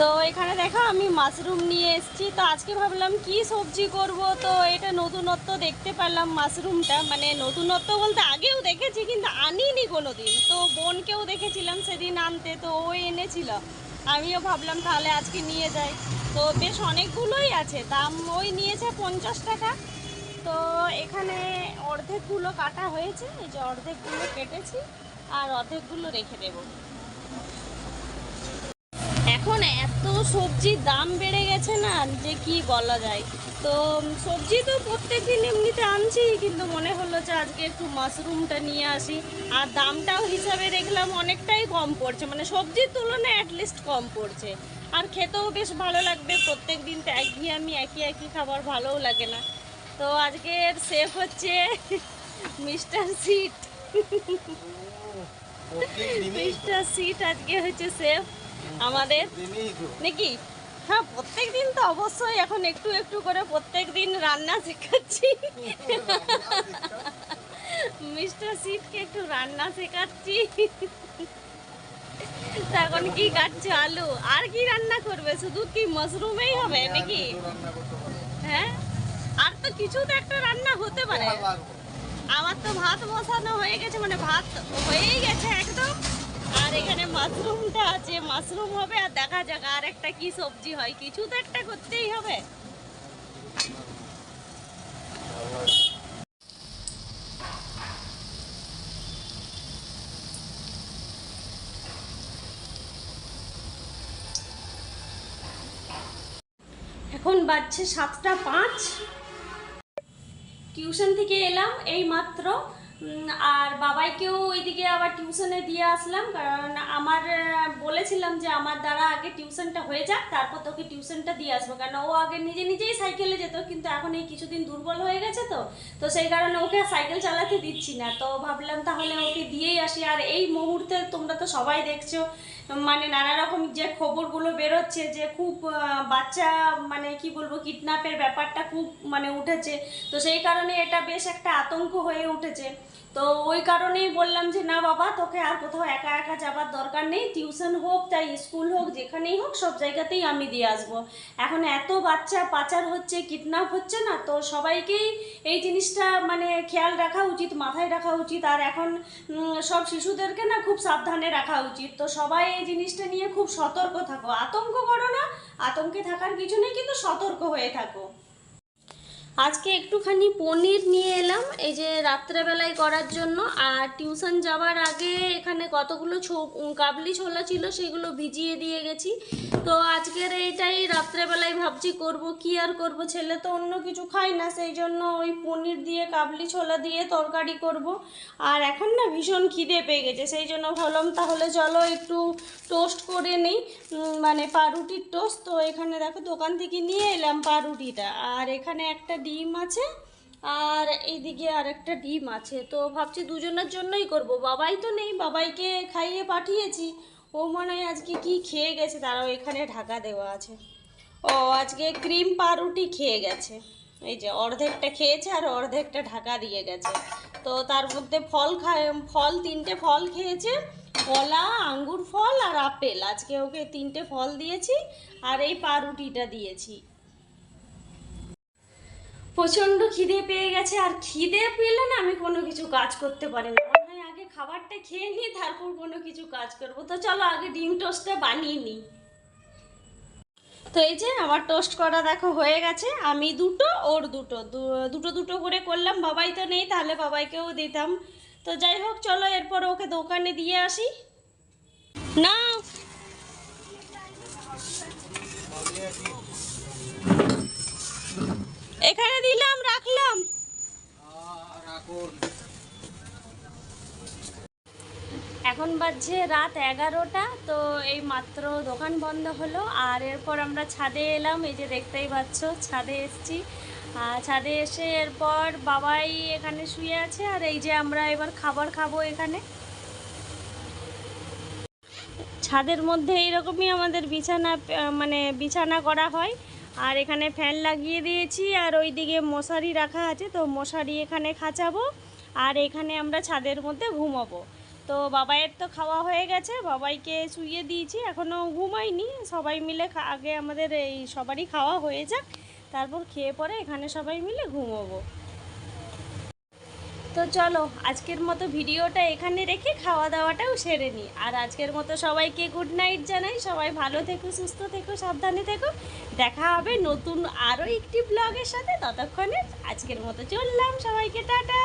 তো এখানে দেখো আমি মাশরুম নিয়ে এসেছি। তো আজকে ভাবলাম কি সবজি করব? তো এটা নতুনত্ব দেখতে পেলাম মাশরুমটা। মানে নতুনত্ব বলতে আগেও দেখেছি কিন্তু আনিনি কোনো দিন তো বোনকেও দেখেছিলাম সেদিন আনতে, তো ও এনেছিল। আমিও ভাবলাম তাহলে আজকে নিয়ে যাই। তো বেশ অনেকগুলোই আছে। দাম ওই নিয়েছে পঞ্চাশ টাকা। তো এখানে অর্ধেকগুলো কাটা হয়েছে। এই যে অর্ধেকগুলো কেটেছি। আর অর্ধেকগুলো রেখে দেবো। এখন সবজির দাম বেড়ে গেছে না যে কি বলা যায়। তো সবজি তো প্রত্যেক দিন এমনিতে আনছি কিন্তু মনে হলো যে আজকে একটু মাশরুমটা নিয়ে আসি। আর দামটাও হিসাবে দেখলাম অনেকটাই কম পড়ছে মানে সবজির তুলনায় অ্যাটলিস্ট কম পড়ছে। আর খেতেও বেশ ভালো লাগবে প্রত্যেক দিন তো একঘেয়েমি একই একই খাবার ভালোও লাগে না। তো আজকের সেফ হচ্ছে মিস্টার সিট। মিস্টার সিট আজকে হচ্ছে সেফ আমাদের। নাকি? হ্যাঁ প্রত্যেক দিন তো অবশ্যই এখন একটু একটু করে প্রত্যেক দিন রান্না শেখাচ্ছি। মিস্টার সিটকে একটু রান্না শেখাচ্ছি। এখন কি কাটছো আলু? আর কি রান্না করবে? শুধু কি মাশরুমেই হবে নাকি? হ্যাঁ? আর তো কিছু তো একটা রান্না হতে পারে। আমার তো ভাত বসানো হয়ে গেছে মানে ভাত হয়েই গেছে একদম। আর এখানে মাশরুমটা আছে, মাশরুম হবে আর দেখা যাক আর একটা কি সবজি হয়। কিছু তো একটা করতেই হবে। এখন বাজছে সাতটা পাঁচ। টিউশন থেকে এলাম, এই মাত্র আর বাবাইকেও ওইদিকে আবার টিউশনে দিয়ে আসলাম, কারণ আমার বলেছিলাম যে আমার দ্বারা আগে টিউশনটা হয়ে যাক, তারপর তোকে টিউশনটা দিয়ে আসব। কারণ ও আগে নিজে নিজেই সাইকেলে যেত, কিন্তু এখন এই কিছুদিন দুর্বল হয়ে গেছে তো তো সেই কারণে ওকে সাইকেল চালাতে দিচ্ছি না। তো ভাবলাম তাহলে ওকে দিয়েই আসি। আর এই মুহূর্তে তোমরা তো সবাই দেখছ মানে নানা রকম যে খবরগুলো বেরোচ্ছে যে খুব বাচ্চা মানে কি বলব কিডন্যাপের ব্যাপারটা খুব মানে উঠেছে। তো সেই কারণে এটা বেশ একটা আতঙ্ক হয়ে উঠেছে। তো ওই কারণেই বললাম যে, না বাবা, তোকে আর কোথাও একা একা যাবার দরকার নেই। টিউশন হোক তাই স্কুল হোক, যেখানেই হোক, সব জায়গাতেই আমি দিয়ে আসব। এখন এত বাচ্চা পাচার হচ্ছে কিডন্যাপ হচ্ছে না, তো সবাইকেই এই জিনিসটা মানে খেয়াল রাখা উচিত, মাথায় রাখা উচিত। আর এখন সব শিশুদেরকে না খুব সাবধানে রাখা উচিত। তো সবাই এই জিনিসটা নিয়ে খুব সতর্ক থাকো। আতঙ্ক করো না, আতঙ্কে থাকার কিছু নেই কিন্তু সতর্ক হয়ে থাকো। আজকে একটুখানি পনির নিয়ে এলাম এই যে রাত্রেবেলায় করার জন্য, আর টিউশন যাওয়ার আগে এখানে কতগুলো ছো- কাবলি ছোলা ছিল সেগুলো ভিজিয়ে দিয়ে গেছি। তো আজকের এইটাই রাত্রেবেলায় ভাবছি করব, কি আর করব? ছেলে তো অন্য কিছু খায় না, সেই জন্য ওই পনির দিয়ে, কাবলি ছোলা দিয়ে তরকারি করব। আর এখন না ভীষণ খিদে পেয়ে গেছে, সেই জন্য ভাবলাম তাহলে চলো একটু টোস্ট করে নিই মানে পাউরুটির টোস্ট। তো এখানে দেখো দোকান থেকে নিয়ে এলাম পাউরুটিটা। আর এখানে একটা ডিম আছে আর এইদিকে আর একটা ডিম আছে, তো ভাবছি দুজনের জন্যই করব। বাবাই তো নেই, বাবাইকে খাইয়ে পাঠিয়েছি। ও মনে হয় আজকে কি খেয়ে গেছে, তারাও এখানে ঢাকা দেওয়া আছে। ও, আজকে ক্রিম পাউরুটি খেয়ে গেছে। এই যে অর্ধেকটা খেয়েছে আর অর্ধেকটা ঢাকা দিয়ে গেছে। তো তার মধ্যে ফল খায়, ফল, তিনটে ফল খেয়েছে। কলা, আঙ্গুর ফল আর আপেল। আজকে ওকে তিনটে ফল দিয়েছি আর এই পাউরুটিটা দিয়েছি। প্রচণ্ড খিদে পেয়ে গেছে, আর খিদে পেলে না আমি কোনো কিছু কাজ করতে পারি না মনে হয় আগে খাবারটা খেয়ে নিই, তারপর কোনো কিছু কাজ করব। তো চলো আগে ডিম টোস্টটা বানিয়ে নিই। তো এই যে আমার টোস্ট করা দেখো হয়ে গেছে, আমি দুটো, ওর দুটো। দুটো দুটো করে করলাম, বাবাই তো নেই, তাহলে বাবাইকেও দিতাম। তো যাই হোক, চলো এরপর ওকে দোকানে দিয়ে আসি। না এখন বাজছে রাত এগারোটা, তো এই মাত্র দোকান বন্ধ হলো। আর এরপর আমরা ছাদে এলাম, এই যে দেখতেই পাচ্ছ, ছাদে এসছি। আর ছাদে এসে এরপর বাবাই এখানে শুয়ে আছে, আর এই যে আমরা এবার খাবার খাব এখানে। ছাদের মধ্যে এইরকমই আমাদের বিছানা মানে বিছানা করা হয়। আর এখানে ফ্যান লাগিয়ে দিয়েছি, আর ওইদিকে মশারি রাখা আছে, তো মশারি এখানে খাঁচাবো। আর এখানে আমরা ছাদের মধ্যে ঘুমাবো। তো বাবাইয়ের তো খাওয়া হয়ে গেছে, বাবাইকে শুইয়ে দিয়েছি এখনও ঘুমাইনি সবাই মিলে আগে আমাদের এই সবারই খাওয়া হয়ে যাক, তারপর খেয়ে পরে এখানে সবাই মিলে ঘুমোবো। তো চলো, আজকের মতো ভিডিওটা এখানে রেখে খাওয়া দাওয়াটাও সেরে নিই আর আজকের মতো সবাইকে গুড নাইট জানাই, সবাই ভালো থেকো, সুস্থ থেকো, সাবধানে থেকো। দেখা হবে নতুন আরও একটি ব্লগের সাথে, ততক্ষণে আজকের মতো চললাম, সবাইকে টাটা।